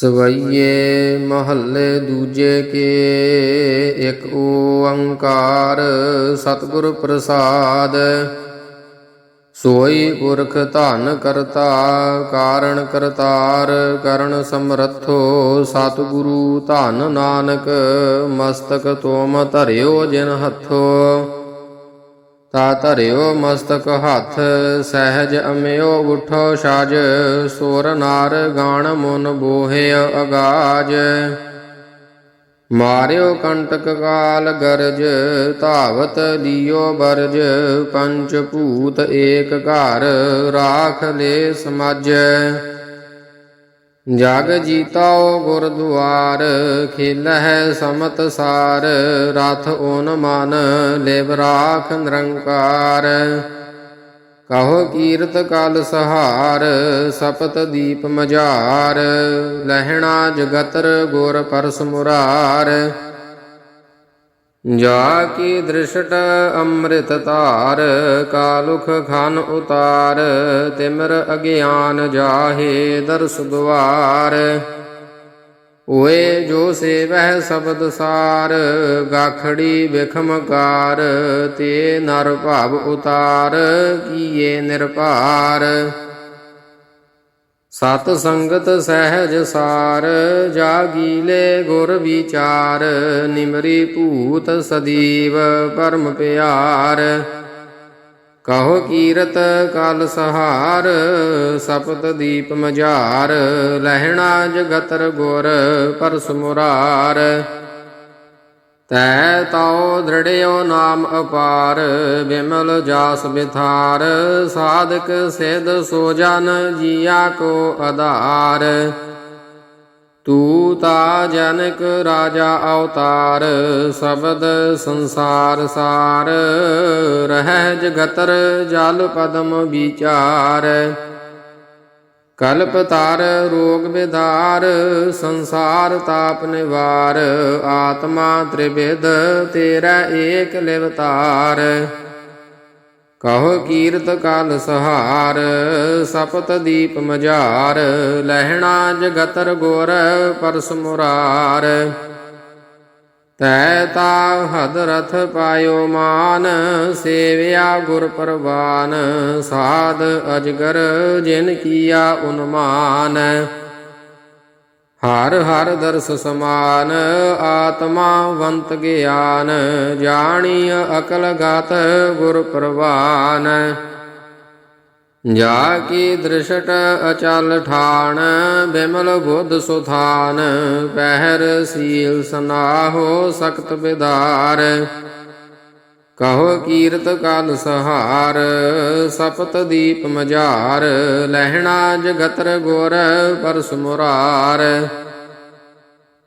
ਸਵਈਏ ਮਹੱਲੇ ਦੂਜੇ ਕੇ, ਇੱਕ ਓੰਕਾਰ ਸਤਿਗੁਰ ਪ੍ਰਸਾਦ। ਸੋਈ ਪੁਰਖ ਧਨ ਕਰਤਾ, ਕਾਰਣ ਕਰਤਾਰ, ਕਰਨ ਸਮਰੱਥੋ ਸਤਿਗੁਰੂ ਧਨ ਨਾਨਕ, ਮਸਤਕ ਤੋਮ ਧਰਿਓ ਜਿਨ ਹੱਥੋ। ਤਾ ਧਰਿਓ ਮਸਤਕ ਹੱਥ, ਸਹਿਜ ਅਮਿਓ ਉਠੋ ਛਜ ਸੁਰ ਨਾਰ ਗਾਣ ਮਨ ਬੋਹਿ ਅਗਾਜ। ਮਾਰਿਓ ਕੰਟਕ ਕਾਲ ਗਰਜ, ਧਾਵਤ ਲਿਓ ਬਰਜ ਪੰਚ ਭੂਤ ਏਕ ਘਰ, ਰਾਖ ਲੈ ਸਮਝ। ਜਗ ਜੀਤਾਓ ਗੁਰਦੁਆਰ ਖਿਲਹਿ ਸਮਤ ਸਾਰ, ਰਥ ਓਨ ਮਨ, ਲਿਵ ਰਾਖ ਨਿਰੰਕਾਰ। ਕਹੋ ਕੀਰਤ ਕਲ ਸਹਾਰ, ਸਪਤ ਦੀਪ ਮਝਾਰ, ਲਹਿਣਾ ਜਗਤਰ ਗੁਰ ਪਰਸ ਮੁਰਾਰ। ਜਾ ਕੀ ਦ੍ਰਿਸ਼ਟ ਅੰਮ੍ਰਿਤ ਧਾਰ, ਕਾਲੁਖ ਖਾਨ ਉਤਾਰ, ਤਿਮਰ ਅਗਿਆਨ ਜਾਹੇ ਦਰਸ ਦੁਆਰ ਓਏ ਜੋ ਸੇਵਹਿ ਸ਼ਬਦ ਸਾਰ, ਗਾਖੜੀ ਵਿਖਮਕਾਰ ਤੇ ਨਰ ਭਾਵ ਉਤਾਰ, ਕੀਏ ਨਿਰਭਾਰ। ਸਤ ਸੰਗਤ ਸਹਿਜ ਸਾਰ ਜਾਗੀਲੇ ਗੁਰ ਵਿਚਾਰ, ਨਿਮਰੀ ਭੂਤ ਸਦੀਵ ਪਰਮ ਪਿਆਰ। ਕਹੋ ਕੀਰਤ ਕਲ ਸਹਾਰ, ਸਪਤ ਦੀਪ ਮਝਾਰ, ਲਹਿਣਾ ਜਗਤਰ ਗੁਰ ਪਰਸ ਮੁਰਾਰ। ਤੈ ਤਉ ਦ੍ਰਿੜਿਓ ਨਾਮ ਅਪਾਰ, ਬਿਮਲ ਜਾਸ ਬਿਥਾਰ, ਸਾਧਕ ਸਿਧ ਸੋ ਜਨ ਜੀਆ ਕੋ ਆਧਾਰ। ਤੂ ਤਾ ਜਨਕ ਰਾਜਾ ਅਵਤਾਰ, ਸ਼ਬਦ ਸੰਸਾਰ ਸਾਰ, ਰਹਿ ਜਗਤਰ ਜਲ ਪਦਮ ਵਿਚਾਰ। ਕਲਪ ਤਾਰ ਰੋਗ ਵਿਦਾਰ ਸੰਸਾਰ ਤਾਪ ਨਿਵਾਰ, ਆਤਮਾ ਤ੍ਰਿਵਿਧ, ਤੇਰਾ ਏਕ ਲਿਵਤਾਰ ਕਹੋ ਕੀਰਤ ਕਾਲ ਸਹਾਰ, ਸਪਤ ਦੀਪ ਮਝਾਰ, ਲਹਿਣਾ ਜਗਤਰ ਗੋਰ ਪਰਸ ਮੁਰਾਰ। ਤੈ ਤਾ ਹਦ ਰਥ ਪਾਇਓ ਮਾਨ, ਸੇਵਿਆ ਗੁਰ ਪਰਵਾਨ, ਸਾਧ ਅਜਗਰ ਜਿਨ ਕੀਆ ਉਨਮਾਨ। ਹਰ ਹਰ ਦਰਸ ਸਮਾਨ ਆਤਮਾਵੰਤ ਗਿਆਨ ਜਾਣੀ ਅਕਲ ਗਤ ਗੁਰ ਪ੍ਰਵਾਨ। ਜਾ ਕੀ ਦ੍ਰਿਸ਼ਟ ਅਚਲ ਠਾਣ, ਬਿਮਲ ਬੁੱਧ ਸੁਥਾਨ, ਪਹਿਰ ਸੀਲ ਸਨਾਹੋ ਸਖਤ ਬਿਦਾਰ। ਕਹੋ ਕੀਰਤ ਕਾਲ ਸਹਾਰ, ਸਪਤ ਦੀਪ ਮਝਾਰ, ਲਹਿਣਾ ਜਗਤਰ ਗੁਰ ਪਰਸ ਮੁਰਾਰ।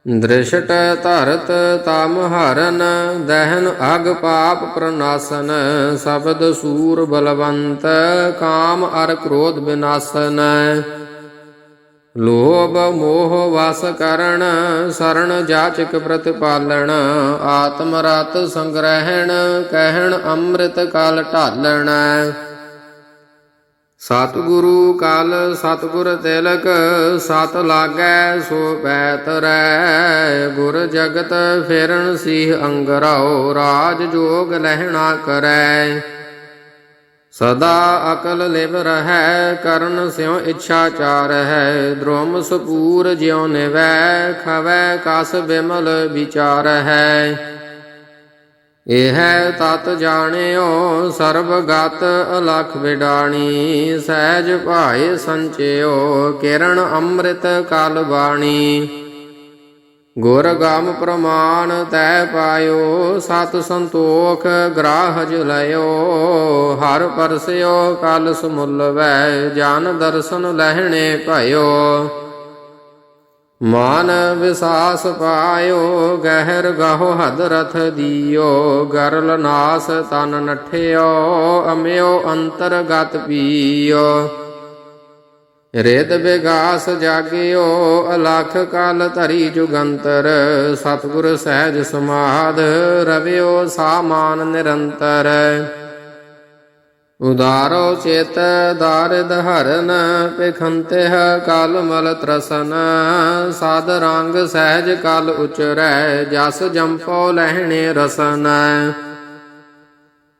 ਦ੍ਰਿਸ਼ਟ ਧਰਤ ਤਮ ਹਰਨ, ਦਹਨ ਅਗ ਪਾਪ ਪ੍ਰਨਾਸਨ ਸ਼ਬਦ ਸੂਰ ਬਲਵੰਤ, ਕਾਮ ਅਰ ਕ੍ਰੋਧ ਬਿਨਾਸਨ। ਲੋਭ ਮੋਹ ਵਸ ਕਰਣ ਸਰਣ ਜਾਚਕ ਪ੍ਰਤਿਪਾਲਣ ਆਤਮ ਰਤ ਸੰਗ੍ਰਹਿਣ, ਕਹਿਣ ਅੰਮ੍ਰਿਤ ਕਾਲ ਢਾਲਣ। ਸਤਿਗੁਰੂ ਕਲ ਸਤਿਗੁਰ ਤਿਲਕ, ਸਤ ਲਾਗੈ ਸੋ ਪੈ ਤਰੈ ਗੁਰ ਜਗਤ ਫਿਰਨ ਸੀਹ ਅੰਗਰਾਓ ਰਾਜ ਜੋਗ ਲਹਿਣਾ ਕਰੈ। ਸਦਾ ਅਕਲ ਲਿਵ ਰਹੈ, ਕਰਨ ਸਿਉ ਇੱਛਾ ਚਾਰ ਹੈ। ਦ੍ਰੋਮ ਸਪੂਰ ਜਿਉ ਨਿਵੈ, ਖਵੈ ਕਸ ਬਿਮਲ ਵਿਚਾਰ ਹੈ। ਇਹ ਤਤ ਜਾਣਿਓ ਸਰਬ ਗਤ ਅਲਖ ਵਿਡਾਣੀ, ਸਹਿਜ ਭਾਏ ਸੰਚਿਓ, ਕਿਰਣ ਅੰਮ੍ਰਿਤ ਕਲ ਬਾਣੀ। ਗੁਰ ਗਮ ਪ੍ਰਮਾਣ ਤੈ ਪਾਇਓ, ਸਤ ਸੰਤੋਖ ਗ੍ਰਾਹਜ ਲਿਓ ਹਰ ਪਰਸਿਓ ਕਲ ਸਮੁੱਲ ਵੈ, ਜਾਨ ਦਰਸ਼ਨ ਲਹਿਣੇ ਭਇਓ। ਮਾਨ ਵਿਸਾਸ ਪਾਇਓ, ਗਹਿਰ ਗਾਹੋ ਹਦ ਰਥ ਦੀਓ, ਗਰਲ ਨਾਸ ਤਨ ਨਠਿਓ, ਅਮਿਓ ਅੰਤਰਗਤ ਪੀਓ। ਰਿਦ ਵਿਗਾਸ ਜਾਗਿਓ, ਅਲਖ ਕਾਲ ਧਰੀ ਜੁਗੰਤਰ, ਸਤਿਗੁਰ ਸਹਿਜ ਸਮਾਦ, ਰਵਿਓ ਸਾਮਾਨ ਨਿਰੰਤਰ। ਉਦਾਰੋ ਚੇਤ ਦਾਰਿਦ ਹਰਨ ਪਖੰਤਿ ਕਲ ਮਲ ਤਰਸਨ, ਸਾਧ ਰੰਗ ਸਹਿਜ ਕਲ ਉਚਰੈ, ਜਸ ਜੰਪੋ ਲਹਿਣੇ ਰਸਨ।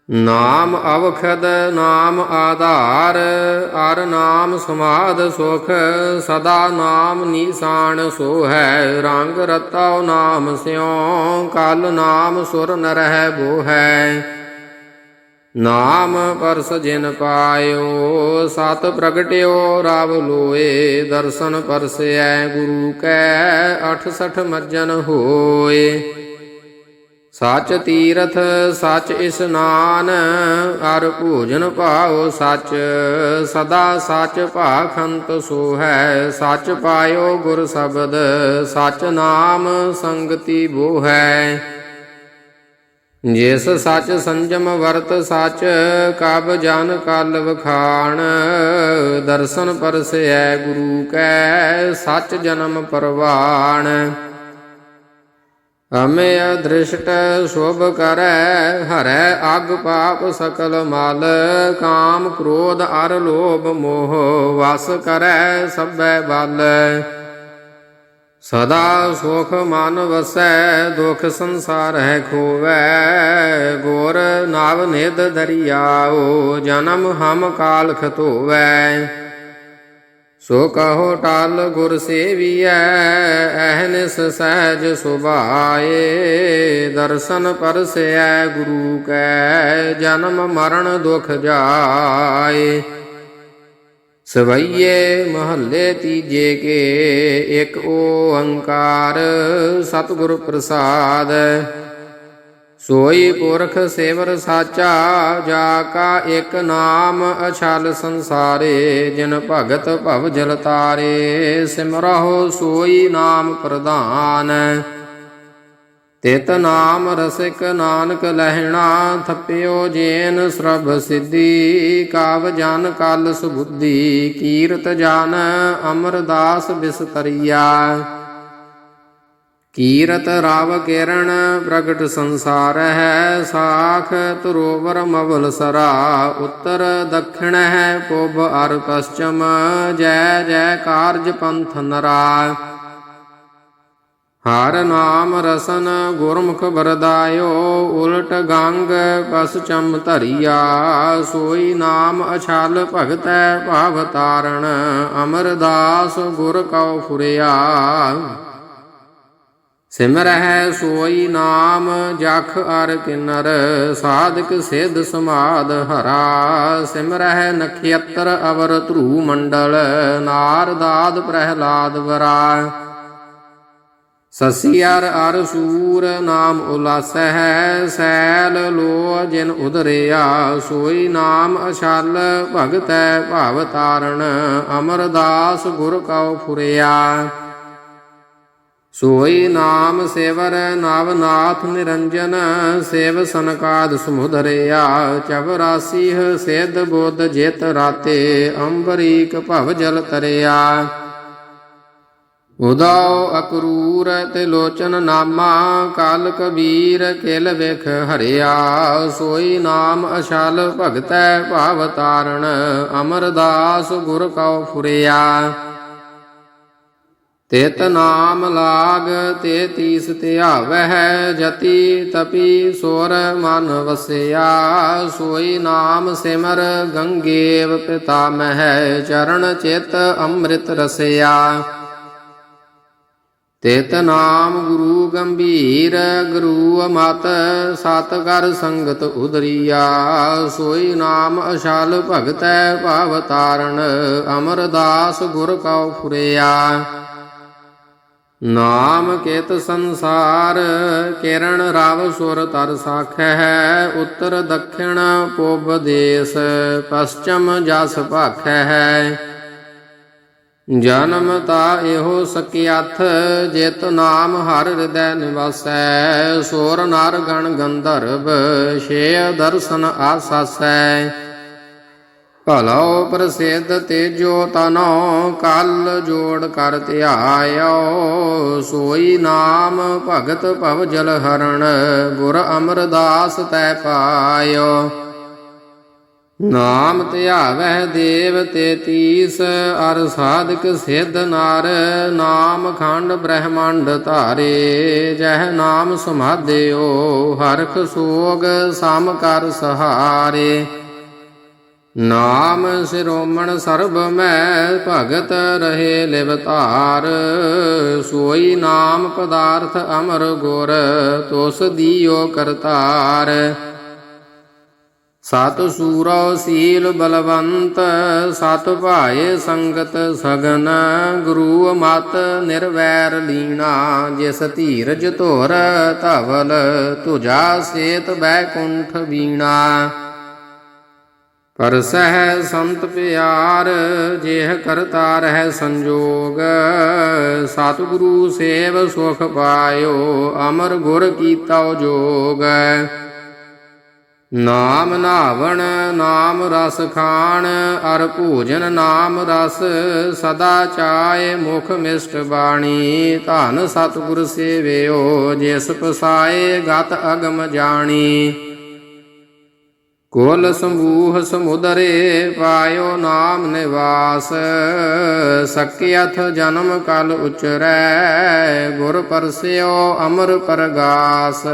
ਨਾਮ ਅਵਖਦ, ਨਾਮ ਆਧਾਰ, ਅਰ ਨਾਮ ਸਮਾਦ ਸੁਖ, ਸਦਾ ਨਾਮ ਨੀਸਾਨ ਸੋ ਹੈ ਰੰਗ ਰਤਉ ਨਾਮ ਸਿਉ, ਕਲ ਨਾਮ ਸੁਰ ਨ ਬੋ ਹੈ ਨਾਮ ਪਰਸ ਜਿਨ ਪਾਇਓ, ਸਤ ਪ੍ਰਗਟਿਓ, ਰਵ ਲੋਏ, ਦਰਸ਼ਨ ਪਰਸੈ, ਗੁਰੂ ਕੈ 68 ਮੱਜਨ ਹੋਏ। ਸਚ ਤੀਰਥ, ਸਚ ਇਸਨਾਨ ਅਰ ਭੋਜਨ ਭਾਉ ਸਚ। ਸਦਾ ਸਚ ਭਾਖੰਤ ਸੋ ਹੈ ਸਚ ਪਾਇਓ ਗੁਰ ਸ਼ਬਦ, ਸਚ ਨਾਮ ਸੰਗਤੀ ਬੋ ਹੈ ਜਿਸ ਸੱਚ ਸੰਜਮ ਵਰਤ ਸਚ, ਕਬ ਜਨ ਕਲ ਵਖਾਣ। ਦਰਸ਼ਨ ਪਰਸੈ ਗੁਰੂ ਕੈ, ਸਚ ਜਨਮ ਪਰਵਾਣ। ਅਮੇ ਅਦ੍ਰਿਸ਼ਟ ਸ਼ੋਭ ਕਰੈ, ਹਰੈ ਅਗ ਪਾਪ ਸਕਲ ਮਲ। ਕਾਮ ਕ੍ਰੋਧ ਅਰ ਲੋਭ ਮੋਹ, ਵਸ ਕਰੈ ਸਭੈ ਬਲ। ਸਦਾ ਸੁਖ ਮਨ ਵਸੈ, ਦੁਖ ਸੰਸਾਰ ਹੈ ਖੋਵੈ। ਗੋਰ ਨਾਵ ਨਿਦ ਦਰਿਆਓ, ਜਨਮ ਹਮ ਕਾਲ ਖਤੋਵੈ। ਸੋ ਕਹੋ ਟਲ ਗੁਰ ਸੇਵੀਐ ਅਹਨਿਸ ਸਹਿਜ ਸੁਭਾਏ। ਦਰਸ਼ਨ ਪਰਸੈ ਗੁਰੂ ਕੈ, ਜਨਮ ਮਰਨ ਦੁਖ ਜਾਏ। ਸਵਈਏ ਮਹੱਲੇ ਤੀਜੇ ਕੇ, ਇੱਕ ਓੰਕਾਰ ਸਤਿਗੁਰ ਪ੍ਰਸਾਦ। ਸੋਈ ਪੁਰਖ ਸੇਵਰ ਸਾਚਾ, ਜਾ ਕਾ ਇੱਕ ਨਾਮ ਅਛਲ ਸੰਸਾਰੇ, ਜਿਨ ਭਗਤ ਭਵ ਜਲ ਤਾਰੇ। ਸਿਮਰਹੁ ਸੋਈ ਨਾਮ ਪ੍ਰਧਾਨ। ਤਿਤ ਨਾਮ ਰਸਿਕ ਨਾਨਕ ਲਹਿਣਾ ਥਪਿਓ ਜੇਨ ਸਰਬ ਸਿੱਧੀ, ਕਾਵ ਜਨ ਕਲ ਸੁਬੁੱਧੀ, ਕੀਰਤ ਜਨ ਅਮਰਦਾਸ ਬਿਸਤਰੀਆ। ਕੀਰਤ ਰਾਵ ਕਿਰਣ ਪ੍ਰਗਟ ਸੰਸਾਰ ਹੈ ਸਾਖ ਤਰੋਵਰ ਮਵਲ ਸਰਾ, ਉੱਤਰ ਦਖਣ ਹੈ ਪੁਬ ਅਰ ਪਸ਼ਚਮ ਜੈ ਜੈ ਕਾਰਜ ਪੰਥ ਨਰਾ। ਹਰ ਨਾਮ ਰਸਨ ਗੁਰਮੁਖ ਬਰਦਾਇਓ ਉਲਟ ਗੰਗ ਪਸਚਮ ਧਰਿਆ। ਸੋਈ ਨਾਮ ਅਛਲ ਭਗਤੈ ਭਾਵ ਤਾਰਣ, ਅਮਰਦਾਸ ਗੁਰ ਕਉ ਫੁਰਿਆ। ਸਿਮਰਹਿ ਸੋਈ ਨਾਮ, ਜਖ ਅਰ ਕਿਨਰ, ਸਾਧਕ ਸਿਧ ਸਮਾਦ ਹਰਾ। ਸਿਮਰਹਿ ਨਖੇਤਰ ਅਵਰ ਧਰੂ ਮੰਡਲ, ਨਾਰਦਾਦ ਪ੍ਰਹਿਲਾਦ ਵਰਾ। ਸਸੀਅਰ ਅਰ ਸੂਰ ਨਾਮ ਉਲਾਸੈ ਹੈ ਸੈਲ ਲੋ ਜਿਨ ਉਦਰਿਆ ਸੋਈ ਨਾਮ ਅਛਲ ਭਗਤੈ ਭਾਵ ਤਾਰਣ, ਅਮਰਦਾਸ ਗੁਰ ਕਉ ਫੁਰਿਆ। ਸੋਈ ਨਾਮ ਸੇਵਰ ਨਵਨਾਥ ਨਿਰੰਜਨ, ਸੇਵ ਸਨਕਾਦ ਸਮੁਦਰਿਆ ਚਵਰਾਸੀਹ ਸਿੱਧ ਬੁੱਧ ਜੇਤ ਰਾਤੇ, ਅੰਬਰੀਕ ਭਵ ਜਲ ਤਰਿਆ। ਉਦਾਉ ਅਕਰੂਰ ਤੇ ਲੋਚਨ ਨਾਮਾ, ਕਾਲ ਕਬੀਰ ਕਿਲ ਵਿਖ ਹਰਿਆ, ਸੋਈ ਨਾਮ ਅਸ਼ਲ ਭਗਤੈ ਭਾਵ ਤਾਰਣ, ਅਮਰਦਾਸ ਗੁਰ ਕਉ ਫੁਰਿਆ। ਤਿਤ ਨਾਮ ਲਾਗ ਤੇ ਤੀਸ ਧਿਆਵਹਿ ਜਤੀ ਤਪੀ ਸੁਰ ਮਨ ਵਸਿਆ, ਸੋਈ ਨਾਮ ਸਿਮਰ ਗੰਗੇਵ ਪਿਤਾ ਮਹਿ, ਚਰਨ ਚਿਤ ਅੰਮ੍ਰਿਤ ਰਸਿਆ। ਤਿਤ ਨਾਮ ਗੁਰੂ ਗੰਭੀਰ, ਗੁਰੂ ਮਤ ਸਤ ਕਰ ਸੰਗਤ ਉਦਰੀਆ। ਸੋਈ ਨਾਮ ਅਸ਼ਲ ਭਗਤੈ ਭਾਵ ਤਾਰਣ, ਅਮਰਦਾਸ ਗੁਰ ਕਉ ਫੁਰਿਆ। ਨਾਮ ਕਿਤ ਸੰਸਾਰ, ਕਿਰਣ ਰਵ ਸੁਰ ਤਰ ਸਾਖੈ ਉੱਤਰ ਦਖਿਣ ਪੂਬ ਦੇਸ, ਪਸ਼ਚਮ ਜਸ ਭਾਖੈ ਹੈ ਜਨਮ ਤਾ ਇਹੋ ਸਕਿਆਥ ਜਿਤ ਨਾਮ ਹਰ ਹਿਰਦੈ ਨਿਵਾਸੈ, ਸੋਰ ਨਰ ਗਣ ਗੰਧਰਵ ਛੇ ਦਰਸ਼ਨ ਆਸਾਸੈ। ਭਲੋ ਪ੍ਰਸਿੱਧ ਤੇਜੋ ਤਨੋ ਕਲ ਜੋੜ ਕਰ ਧਿਆਇਓ, ਸੋਈ ਨਾਮ ਭਗਤ ਭਵ ਜਲ ਹਰਣ, ਗੁਰ ਅਮਰਦਾਸ ਤੈ ਪਾਇਓ। ਨਾਮ ਧਿਆਵਹਿ ਦੇਵ ਤੇ ਤੀਸ, ਅਰ ਸਾਧਕ ਸਿੱਧ ਨਰ, ਨਾਮ ਖੰਡ ਬ੍ਰਹਮੰਡ ਧਾਰੇ, ਜਹ ਨਾਮ ਸਮਾਧਿਓ, ਹਰਖ ਸੋਗ ਸਮ ਕਰ ਸਹਾਰੇ। ਨਾਮ ਸਿਰੋਮਣ ਸਰਬ ਮੈਂ ਭਗਤ ਰਹੇ ਲਿਵ ਧਾਰ, ਸੋਈ ਨਾਮ ਪਦਾਰਥ ਅਮਰ ਗੁਰ, ਤੋਸ ਦੀਓ ਕਰਤਾਰ। ਸਤ ਸੂਰੋ ਸੀਲ ਬਲਵੰਤ, ਸਤ ਭਾਏ ਸੰਗਤ ਸਗਨ, ਗੁਰੂ ਮਤ ਨਿਰਵੈਰ ਲੀਣਾ ਜਿਸ ਧੀਰਜ ਧੁਰ ਧਵਲ, ਤੁਜਾ ਸੇਤ ਬੈਕੁੰਠ ਵੀਣਾ। ਪਰਸਹਿ ਸੰਤ ਪਿਆਰ, ਜਿਹ ਕਰਤਾ ਰਹਿ ਸੰਜੋਗ, ਸਤਿਗੁਰੂ ਸੇਵ ਸੁਖ ਪਾਇਓ, ਅਮਰ ਗੁਰ ਕੀਤਾ ਜੋਗ। ਨਾਮ ਨਾਵਣ, ਨਾਮ ਰਸ ਖਾਣ, ਅਰ ਭੋਜਨ ਨਾਮ ਰਸ, ਸਦਾ ਚਾਏ ਮੁਖ ਮਿਸ਼ਟ ਬਾਣੀ। ਧਨ ਸਤਿਗੁਰ ਸੇਵਿਓ, ਜਿਸ ਪਸਾਏ ਗਤ ਅਗਮ ਜਾਣੀ। ਕੁਲ ਸੰਭੂਹ ਸਮੁਦਰੇ ਪਾਇਓ ਨਾਮ ਨਿਵਾਸ ਸਕਿਅਥ ਜਨਮ ਕਲ ਉਚਰੈ, ਗੁਰ ਪਰਸਿਓ ਅਮਰ ਪਰਗਾਸ।